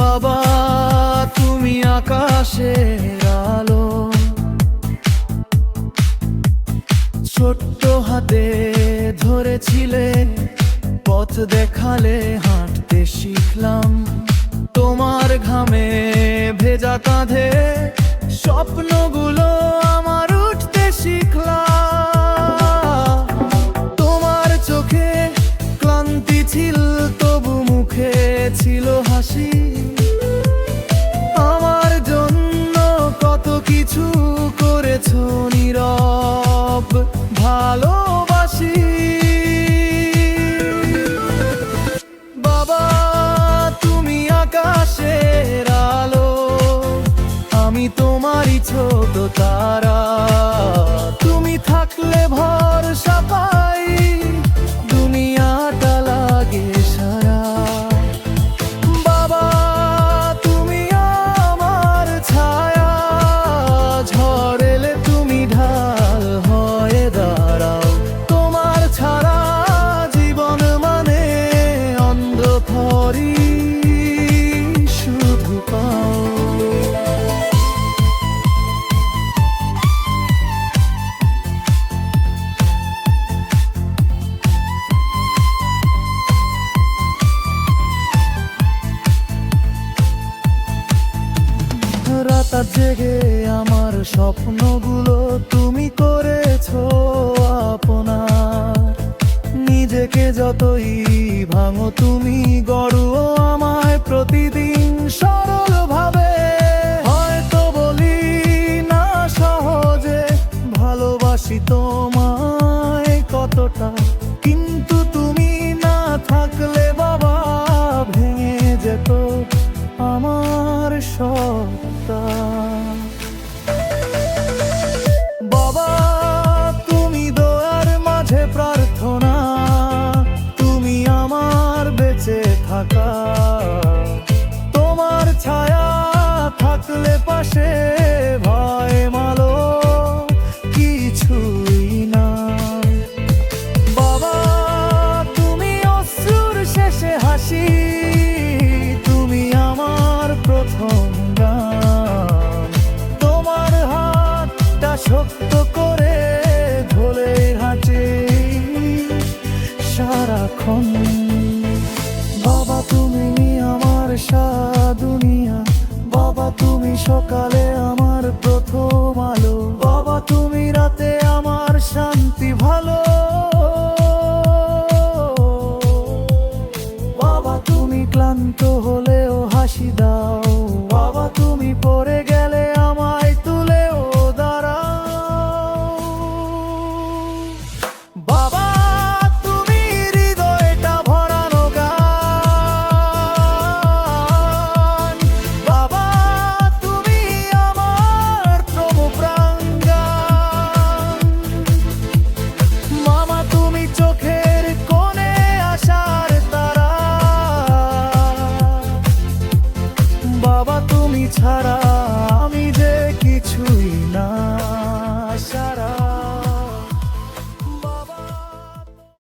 বাবা, তুমি আকাশের আলো। ছোট্ট হাতে ধরেছিলে, পথ দেখালে হাঁটতে শিখলাম। তোমার ঘামে ভেজা কাঁধে স্বপ্নগুলো আমার উঠতে শিখলাম। তোমার চোখে ক্লান্তি ছিল, তবু মুখে ছিল হাসি। ছোট তারা রাত জেগে আমার স্বপ্নগুলো তুমি করেছ আপনার। নিজেকে যতই ভাঙো তুমি গড়ো আমায় প্রতিদিন। শেষে তুমি আমার প্রথম গান। তোমার হাতটা শক্ত করে ধরে হাঁটে সারাক্ষণ। বাবা, তুমি আমার সারা দুনিয়া বাবা, তুমি সকালে হলেও হাসি দাও। ছাড়া আমি যে কিছুই না।